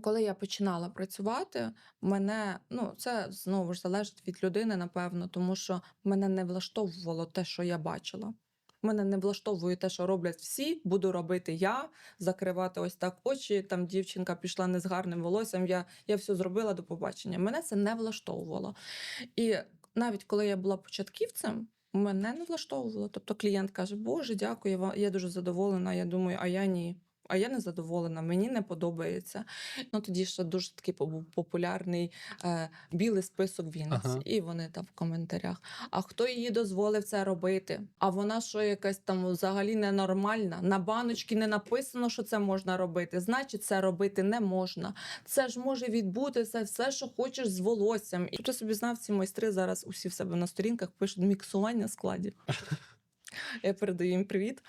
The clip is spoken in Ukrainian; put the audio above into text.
коли я починала працювати, мене ну це знову ж залежить від людини, напевно, тому що мене не влаштовувало те, що я бачила. Мене не влаштовує те, що роблять всі, буду робити я, закривати ось так очі. Там дівчинка пішла не з гарним волоссям. Я, я все зробила до побачення. Мене це не влаштовувало. І навіть коли я була початківцем, мене не влаштовувало. Тобто клієнт каже: Боже, дякую, я дуже задоволена. Я думаю, а я ні. А я не задоволена, мені не подобається. Ну тоді ще дуже такий популярний е, білий список Вінниці. Ага. І вони там в коментарях. А хто їй дозволив це робити? А вона що якась там взагалі ненормальна? На баночці не написано, що це можна робити. Значить, це робити не можна. Це ж може відбутися все, що хочеш з волоссям. І ти собі знав, ці майстри зараз усі в себе на сторінках пишуть міксування складів. Я передаю їм привіт.